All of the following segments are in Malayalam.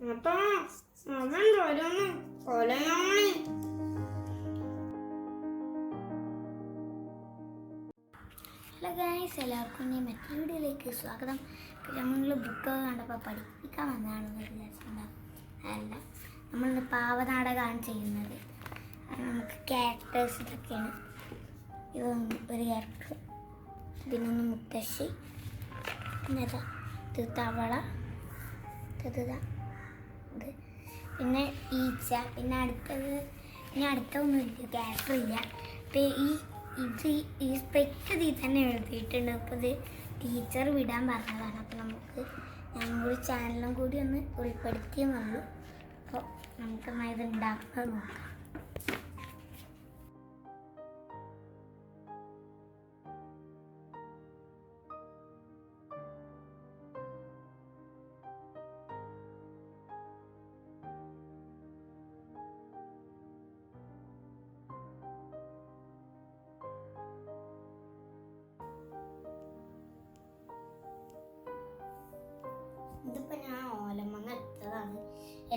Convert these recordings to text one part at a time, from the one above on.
അപ്പാ അവൻ ഓരോന്ന് കൊലയാണ്. ഹലോ ഗൈസ് എല്ലാവർക്കും ഞാൻ മറ്റൊരു വീഡിയോയിലേക്ക് സ്വാഗതം. നമ്മൾ ബുക്കൊക്കെ കണ്ടപ്പോൾ പഠിപ്പിക്കാൻ വന്നതാണെന്ന് വിചാരിച്ചിട്ടുണ്ടാവും അല്ല നമ്മൾ പാവനാടകമാണ് ചെയ്യുന്നത്. നമുക്ക് ക്യാരക്ടേഴ്സ് ഇതൊക്കെയാണ്. ഇതൊന്ന് ഒരു ക്യാരക്ടർ ഇതിനൊന്ന് മുത്തശ്ശി പിന്നെ ഇതാ ഇത് തവള ഇത്. ഇത് പിന്നെ ഈച്ച പിന്നെ അടുത്തത് ഇനി അടുത്തൊന്നും ഇല്ല ക്യാരക്ടർ ഇല്ല. ഇപ്പം ഈ ഇത് ഈ- സ്പെക്ട് ഇതിൽ തന്നെ എഴുതിയിട്ടുണ്ട്. അപ്പോൾ ഇത് ടീച്ചർ വിടാൻ പറഞ്ഞതാണ്. അപ്പോൾ നമുക്ക് ഞാൻ ചാനലും കൂടി ഒന്ന് ഉൾപ്പെടുത്തിയെന്നുള്ളൂ അപ്പോൾ നമുക്ക് ഇത് ഉണ്ടാക്കുന്നത് നോക്കാം.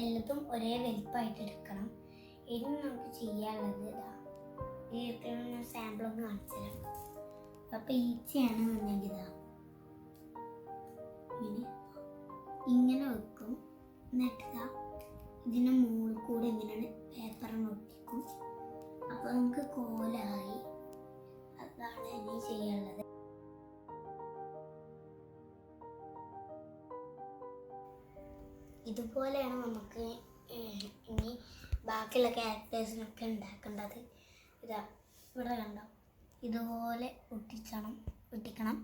എല്ലാതും ഒരേ വലിപ്പമായിട്ട് എടുക്കണം. ഇനി നമുക്ക് ചെയ്യാനുള്ളത് ഇതാ. ഈ ഞാൻ കാണിച്ചു തരാം. അപ്പോൾ ഈച്ചയാണ് എന്നുണ്ടെങ്കിൽ ഇതാ. ഇങ്ങനെ. ഇങ്ങനെ വെക്കും. എന്നിട്ട് ഇതാ ഇതിന് മുകളിൽ കൂടെ ഇങ്ങനെയാണ് പേപ്പറിന് ഒട്ടിക്കും. അപ്പോൾ നമുക്ക് കോലായി ഇതുപോലെയാണ് നമുക്ക് ഇനി ബാക്കിയുള്ള ക്യാരക്ടേഴ്സിനൊക്കെ ഉണ്ടാക്കേണ്ടത്. ഇതാ ഇവിടെ കണ്ടോ? ഇതുപോലെ ഒട്ടിച്ചണം ഒട്ടിക്കണം.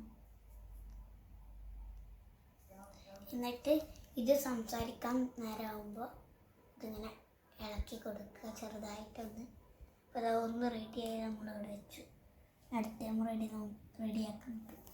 എന്നിട്ട് ഇത് സംസാരിക്കാൻ നേരമാകുമ്പോൾ ഇതിങ്ങനെ ഇളക്കി കൊടുക്കുക ചെറുതായിട്ടൊന്ന്. അപ്പോൾ അത് ഒന്ന് റെഡിയായി നമ്മളിവിടെ വെച്ചു. അടുത്ത നമ്മൾ റെഡി റെഡിയാക്കുന്നത്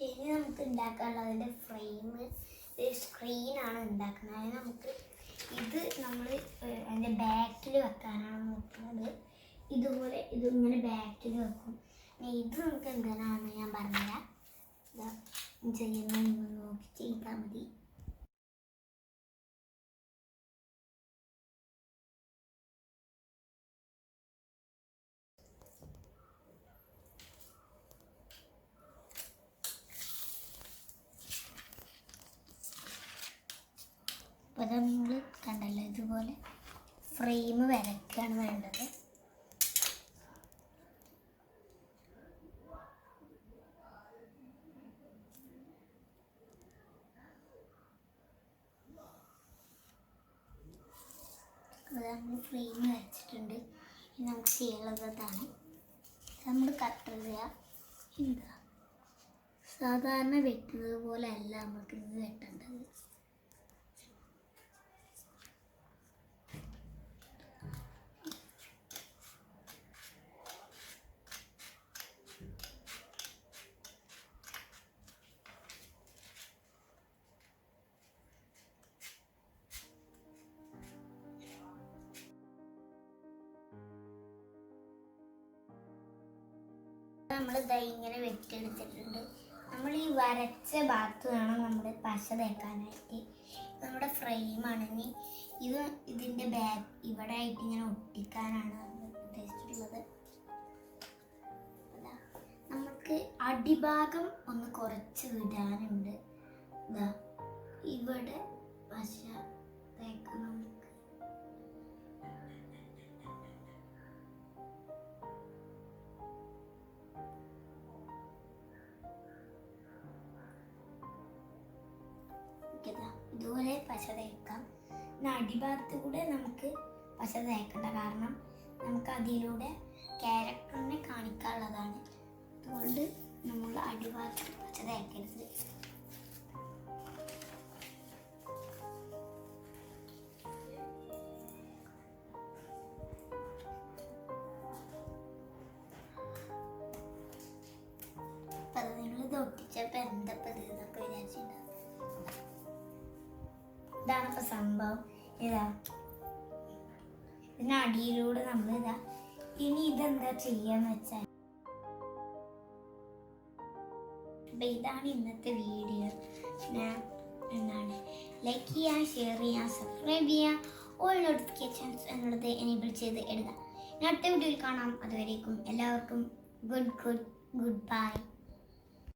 ഇനി നമുക്ക് ഉണ്ടാക്കാനുള്ളതിന്റെ ഫ്രെയിം സ്ക്രീനാണ് ഉണ്ടാക്കുന്നത്. അതായത് നമുക്ക് ഇത് നമ്മൾ അതിന്റെ ബാക്കിൽ വെക്കാനാണ് നോക്കുന്നത്. ഇതുപോലെ ഇത് ഇങ്ങനെ ബാക്കിൽ വെക്കും. ഇത് നമുക്ക് എന്തിനാണെന്ന് ഞാൻ പറഞ്ഞുതരാം. ചെയ്യുന്ന നോക്കി ചെയ്താൽ മതി. അത് നിങ്ങൾ കണ്ടല്ലോ ഇതുപോലെ ഫ്രെയിം വരയ്ക്കുകയാണ് വേണ്ടത്. നമ്മൾ ഫ്രെയിം വരച്ചിട്ടുണ്ട്. ഇനി നമുക്ക് ചെയ്യാനുള്ളത് അതാണ്. നമ്മൾ കട്ട് ചെയ്യുക. എന്താ സാധാരണ വെട്ടുന്നത് പോലെ അല്ല നമുക്ക് ഇത് വെട്ടേണ്ടത്. നമ്മൾ ഇതാ ഇങ്ങനെ വെട്ടിയെടുത്തിട്ടുണ്ട്. നമ്മൾ ഈ വരച്ച ഭാഗത്ത് വേണം നമ്മൾ പശ തേക്കാനായിട്ട്. നമ്മുടെ ഫ്രെയിമാണ് ഇനി. ഇത് ഇതിന്റെ ബാക്ക് ഇവിടെ ആയിട്ട് ഇങ്ങനെ ഒട്ടിക്കാനാണ് നമ്മൾ ഉദ്ദേശിച്ചിട്ടുള്ളത്. നമുക്ക് അടിഭാഗം ഒന്ന് കുറച്ച് വിടാനുണ്ട്. ഇതാ. ഇവിടെ പശ തേക്കണം നമുക്ക് ഇതാ ഇതുപോലെ പശ തേക്കാം പിന്നെ അടിഭാഗത്ത് കൂടെ നമുക്ക് പശ തേക്കണ്ട കാരണം നമുക്ക് അതിലൂടെ ക്യാരക്ടറിനെ കാണിക്കാനുള്ളതാണ്. അതുകൊണ്ട് നമ്മൾ അടിഭാഗത്ത് പശ തേക്കരുത് ഇതാണ് ഇപ്പൊ സംഭവം. ഇതാ. ഇതിനടിയിലൂടെ നമ്മൾ ഇതാ. ഇനി ഇതെന്താ ചെയ്യാന്ന് വെച്ചാൽ അപ്പൊ ഇതാണ് ഇന്നത്തെ വീഡിയോ. ഞാൻ എന്താണ്? ലൈക്ക് ചെയ്യാം ഷെയർ ചെയ്യാം സബ്സ്ക്രൈബ് ചെയ്യുക ഓൾ നോട്ടിഫിക്കേഷൻസ് എന്നുള്ളത് എനേബിൾ ചെയ്ത് ഇടുക. അടുത്ത വീഡിയോയിൽ കാണാം. അതുവരേക്കും എല്ലാവർക്കും ഗുഡ് ഗുഡ് ഗുഡ് ബൈ